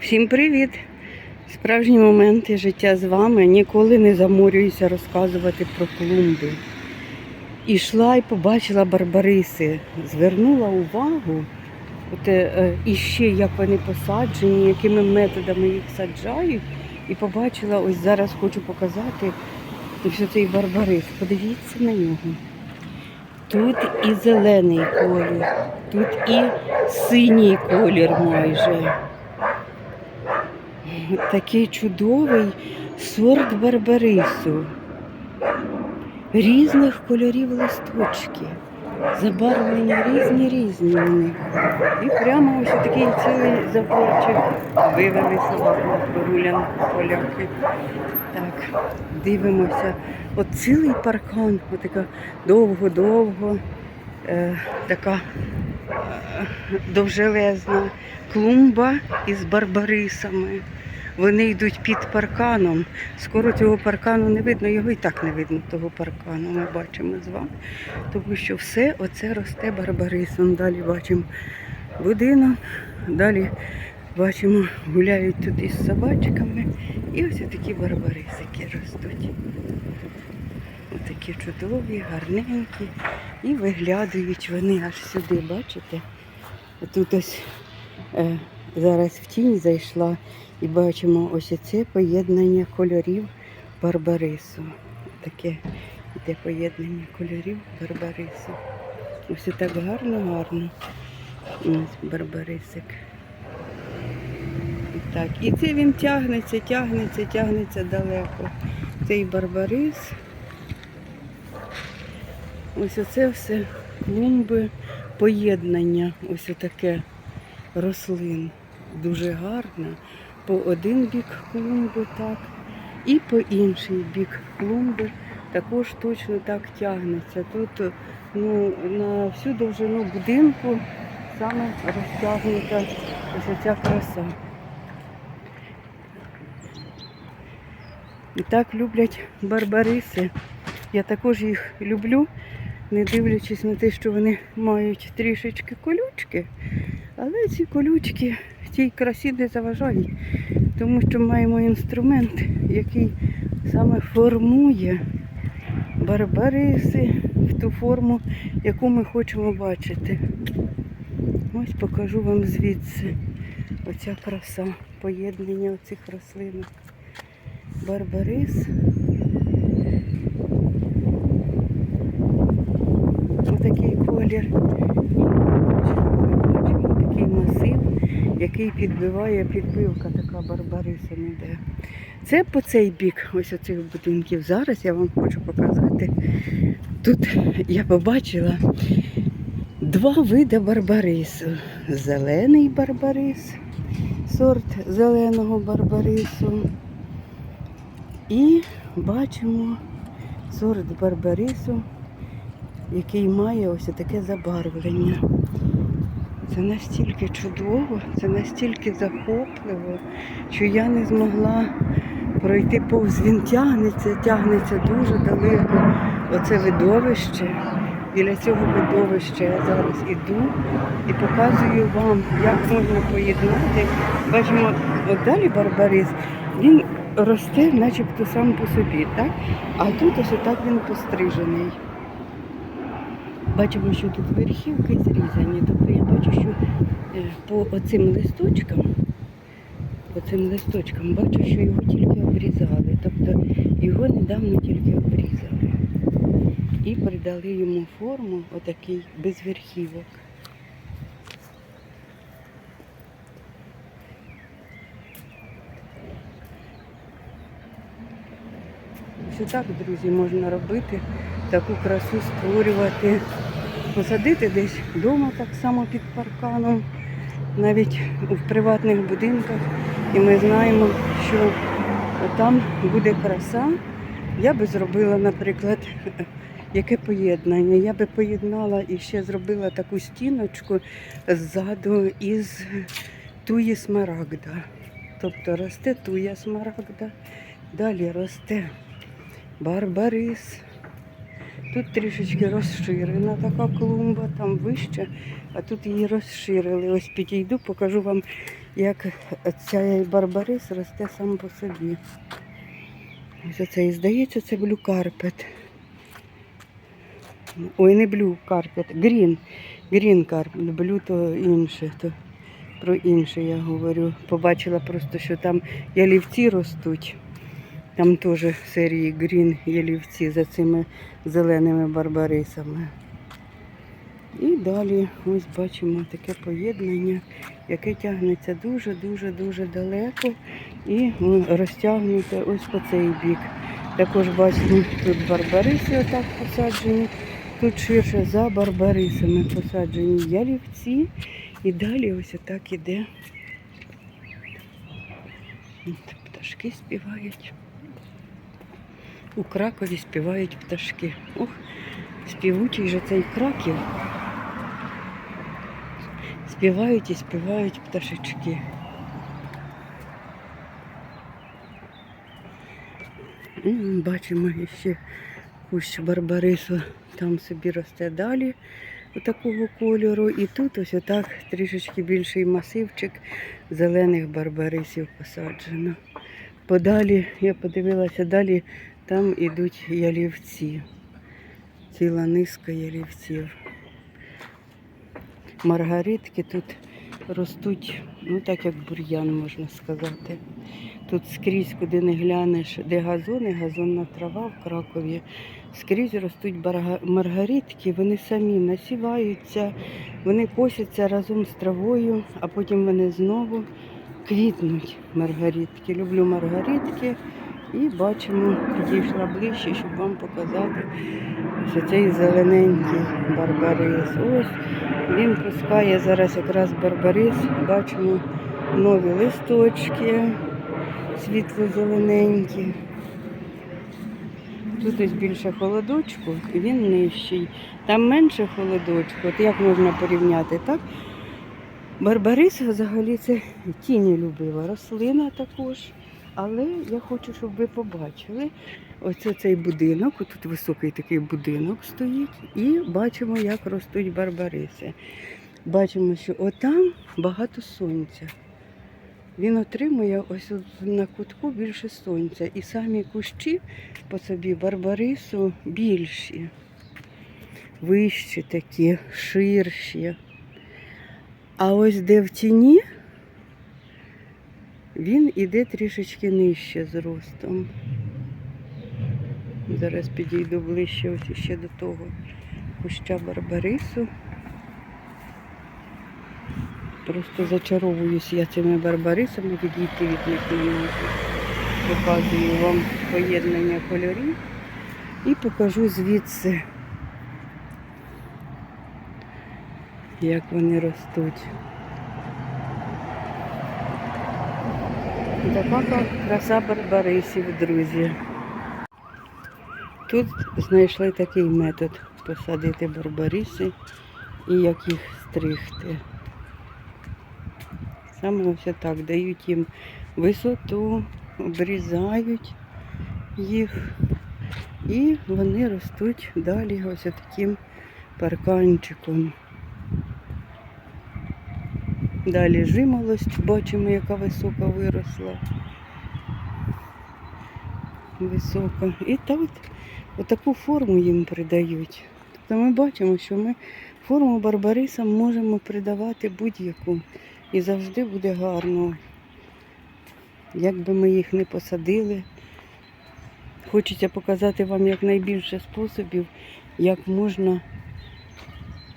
Всім привіт! Справжні моменти життя з вами. Ніколи не заморююся розказувати про клумби. Ішла і побачила барбариси, звернула увагу, от, е, і ще як вони посаджені, якими методами їх саджають. І побачила, ось зараз хочу показати ось цей барбарис. Подивіться на нього. Тут і зелений колір, тут і синій колір майже. Такий чудовий сорт барбарису. Різних кольорів листочки. Забарвлення різні різні у них. І прямо ось такий цілий заборчик вивели собаку прогулянку поляки. Так, дивимося. От цілий паркан, отака довго-довго, е, така е, довжелезна клумба із барбарисами. Вони йдуть під парканом. Скоро цього паркану не видно, його і так не видно, того паркану. Ми бачимо з вами. Тому що все оце росте барбарисом. Далі бачимо будинок, далі бачимо, гуляють тут із собачками. І ось такі барбарисики ростуть. Отакі чудові, гарненькі. І виглядають вони аж сюди, бачите? Тут ось е, зараз в тінь зайшла і бачимо ось це поєднання кольорів барбарису. Таке йде поєднання кольорів барбарису. Ось так гарно, гарно. Ось барбарисик. І так. І це він тягнеться, тягнеться, тягнеться далеко. Цей барбарис. Ось оце все клумби, поєднання, ось таке рослин. Дуже гарно. По один бік клумби так, і по інший бік клумби також точно так тягнеться. Тут ну, на всю довжину будинку саме розтягнута ось ця краса. І так люблять барбариси. Я також їх люблю, не дивлячись на те, що вони мають трішечки колючки, але ці колючки цій красі не заважають, тому що маємо інструмент, який саме формує барбариси в ту форму, яку ми хочемо бачити. Ось покажу вам звідси оця краса, поєднання оцих рослинок. Барбарис. Отакий колір. І бачимо такий масив, який підбиває підбивка, така барбарисом іде. Це по цей бік ось оцих будинків. Зараз я вам хочу показати. Тут я побачила два види барбарису. Зелений барбарис, сорт зеленого барбарису. І бачимо сорт барбарису, який має ось таке забарвлення. Це настільки чудово, це настільки захопливо, що я не змогла пройти повз. Він тягнеться, тягнеться дуже далеко. Оце видовище. Біля цього видовища я зараз іду і показую вам, як можна поєднати. Бачимо, от далі барбарис, він росте начебто сам по собі, так? А тут ось отак він пострижений. Бачимо, що тут верхівки зрізані, тобто я бачу, що е, по оцим листочкам, по цим листочкам бачу, що його тільки обрізали. Тобто його недавно тільки обрізали. І придали йому форму отакий без верхівок. Ось так, друзі, можна робити, таку красу створювати, посадити десь вдома так само під парканом, навіть в приватних будинках. І ми знаємо, що там буде краса. Я би зробила, наприклад, яке поєднання. Я би поєднала і ще зробила таку стіночку ззаду із туї смарагда. Тобто росте туя смарагда, далі росте барбарис. Тут трішечки розширена така клумба, там вище, а тут її розширили. Ось підійду, покажу вам, як цей барбарис росте сам по собі. Ось оце і здається, це блю карпет. Ой, не блю карпет, грін. Грін. Блю то інше, то про інше я говорю. Побачила просто, що там ялівці ростуть. Там теж серії грін ялівці за цими зеленими барбарисами. І далі ось бачимо таке поєднання, яке тягнеться дуже-дуже-дуже далеко і ну, розтягнуте ось по цей бік. Також бачимо, тут барбариси отак посаджені, тут ширше за барбарисами посаджені ялівці. І далі ось отак іде. Пташки співають. У Кракові співають пташки. Ох, співучий же цей краків. Співають і співають пташечки. Бачимо ще кущ барбарису, там собі росте далі такого кольору. І тут ось отак трішечки більший масивчик зелених барбарисів посаджено. Подалі, я подивилася, далі там ідуть ялівці. Ціла низка ялівців. Маргаритки тут ростуть, ну так як бур'ян можна сказати. Тут скрізь, куди не глянеш, де газони, газонна трава в Кракові. Скрізь ростуть маргаритки, вони самі насіваються, вони косяться разом з травою, а потім вони знову квітнуть маргаритки. Люблю маргаритки і бачимо, підійшла ближче, щоб вам показати, що цей зелененький барбарис. Ось він пускає зараз якраз барбарис, бачимо нові листочки, світло-зелененькі. Тут ось більше холодочку, він нижчий. Там менше холодочку. От як можна порівняти, так? Барбарис взагалі це тіні любила рослина також. Але я хочу, щоб ви побачили оце цей будинок. Тут високий такий будинок стоїть. І бачимо, як ростуть барбариси. Бачимо, що отам багато сонця. Він отримує ось на кутку більше сонця. І самі кущі по собі барбарису більші, вищі такі, ширші. А ось де в тіні, він іде трішечки нижче зростом. Зараз підійду ближче ось ще до того куща барбарису. Просто зачаровуюсь я цими барбарисами, відійти від них не. Показую вам поєднання кольорів і покажу звідси, як вони ростуть. Така краса барбарисів, друзі. Тут знайшли такий метод посадити барбариси і як їх стригти. Саме ось так дають їм висоту, обрізають їх і вони ростуть далі ось таким парканчиком. Далі жимолость, бачимо, яка висока виросла. Висока. І так отаку форму їм придають. Тобто ми бачимо, що ми форму барбарисам можемо придавати будь-яку. І завжди буде гарно. Як би ми їх не посадили. Хочеться показати вам якнайбільше способів, як можна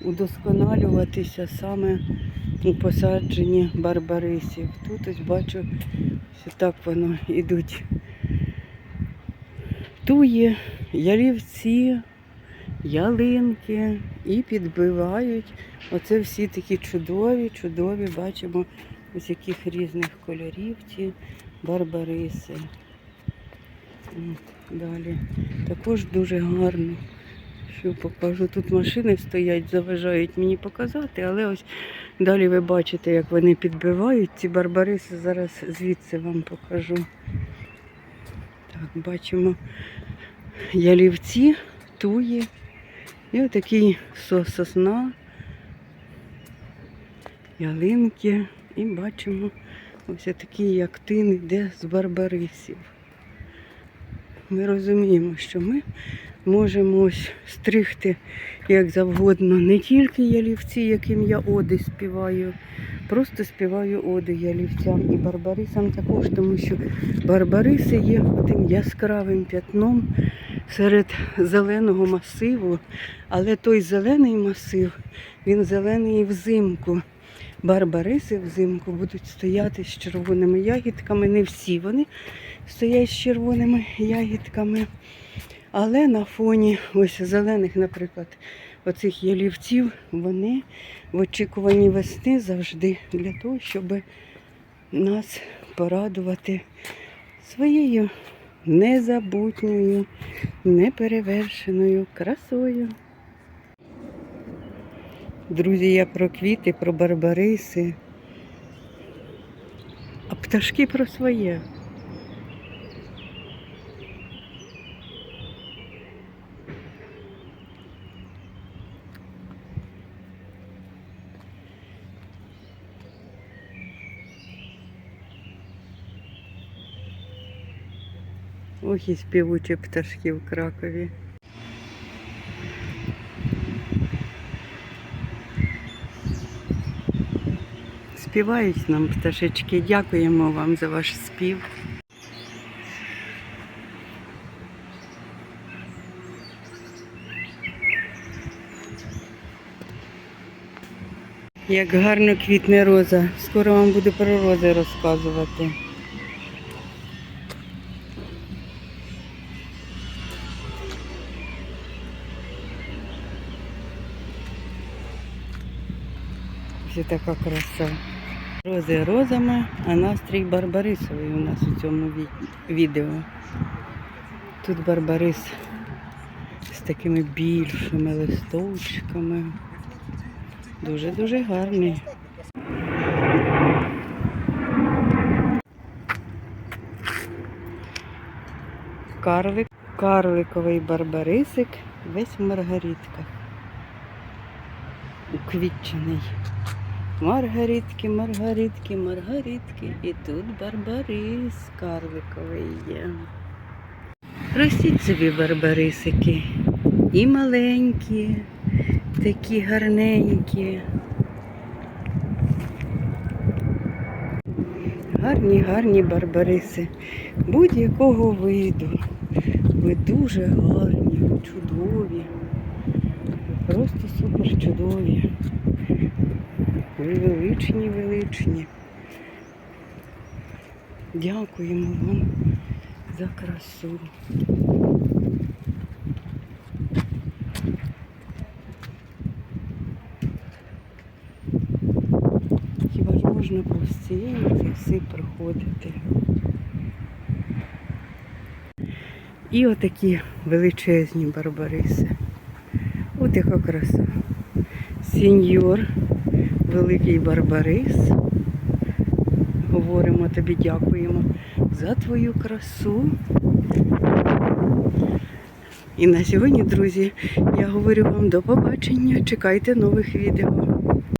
удосконалюватися саме у посадженні барбарисів. Тут ось бачу, що так воно ідуть туї, ялівці, ялинки і підбивають. Оце всі такі чудові, чудові, бачимо, ось яких різних кольорів ці барбариси. От, далі. Також дуже гарно. Що покажу. Тут машини стоять, заважають мені показати, але ось далі ви бачите, як вони підбивають ці барбариси. Зараз звідси вам покажу. Так, бачимо ялівці, туї. І отакий сосна, ялинки. І бачимо ось такий, як ти, йде з барбарисів. Ми розуміємо, що ми можемо ось стригти як завгодно не тільки ялівці, яким я оди співаю, просто співаю оди ялівцям і барбарисам також, тому що барбариси є тим яскравим п'ятном серед зеленого масиву, але той зелений масив, він зелений взимку. Барбариси взимку будуть стояти з червоними ягідками. Не всі вони стоять з червоними ягідками. Але на фоні ось зелених, наприклад, оцих ялівців, вони в очікуванні весни завжди для того, щоб нас порадувати своєю незабутньою, неперевершеною красою. Друзі, я про квіти, про барбариси, а пташки про своє. Ох і співучі пташки в Кракові. Співають нам пташечки. Дякуємо вам за ваш спів. Як гарно квітне роза. Скоро вам буду про рози розказувати. Така краса. Рози розами, а настрій Барбарисовий у нас у цьому відео. Тут Барбарис з такими більшими листочками. Дуже-дуже гарний. Карлик, карликовий барбарисик, весь в маргаритках. Уквітчений. Маргаритки, маргаритки, маргаритки. І тут барбарис карликовий є. Ростіть собі барбарисики. І маленькі, такі гарненькі. Гарні, гарні барбариси. Будь-якого виду. Ви дуже гарні, чудові. Просто супер чудові. Ви величні, величні. Дякуємо вам за красу. Хіба ж можна повз цієї краси проходити? І отакі величезні барбариси. От яка краса. Сеньор, великий барбарис. Говоримо тобі, дякуємо за твою красу. І на сьогодні, друзі, я говорю вам до побачення. Чекайте нових відео.